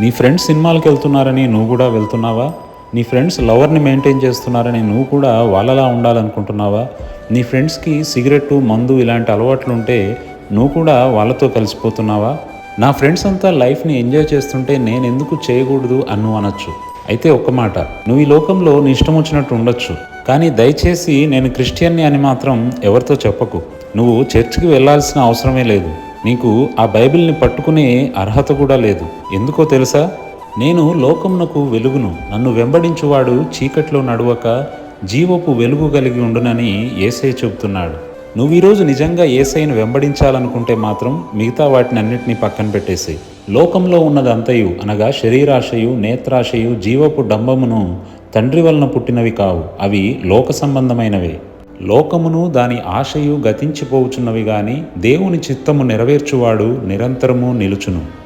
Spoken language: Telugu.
నీ ఫ్రెండ్స్ సినిమాలకు వెళ్తున్నారని నువ్వు కూడా వెళ్తున్నావా? నీ ఫ్రెండ్స్ లవర్ని మెయింటైన్ చేస్తున్నారని నువ్వు కూడా వాళ్ళలా ఉండాలనుకుంటున్నావా? నీ ఫ్రెండ్స్కి సిగరెట్టు మందు ఇలాంటి అలవాట్లు ఉంటే నువ్వు కూడా వాళ్ళతో కలిసిపోతున్నావా? నా ఫ్రెండ్స్ అంతా లైఫ్ని ఎంజాయ్ చేస్తుంటే నేను ఎందుకు చేయకూడదు అన్ను అనొచ్చు. అయితే ఒక్క మాట నువ్వు ఈ లోకంలో నీ ఇష్టం వచ్చినట్టు ఉండొచ్చు. కానీ దయచేసి నేను క్రిస్టియన్ని అని మాత్రం ఎవరితో చెప్పకు. నువ్వు చర్చికి వెళ్ళాల్సిన అవసరమే లేదు. నీకు ఆ బైబిల్ని పట్టుకునే అర్హత కూడా లేదు. ఎందుకో తెలుసా? నేను లోకమునకు వెలుగును నన్ను వెంబడించువాడు చీకట్లో నడువక జీవపు వెలుగు కలిగి ఉండునని ఏసై చెబుతున్నాడు. నువ్వు ఈరోజు నిజంగా ఏసైను వెంబడించాలనుకుంటే మాత్రం మిగతా వాటిని అన్నింటినీ పక్కన పెట్టేసి. లోకంలో ఉన్నదంతయు అనగా శరీరాశయు నేత్రాశయు జీవపు డంబమును తండ్రి వలన పుట్టినవి కావు. అవి లోక సంబంధమైనవే. లోకమును దాని ఆశయు గతించిపోవుచున్నవి గాని దేవుని చిత్తము నెరవేర్చువాడు నిరంతరము నిలుచును.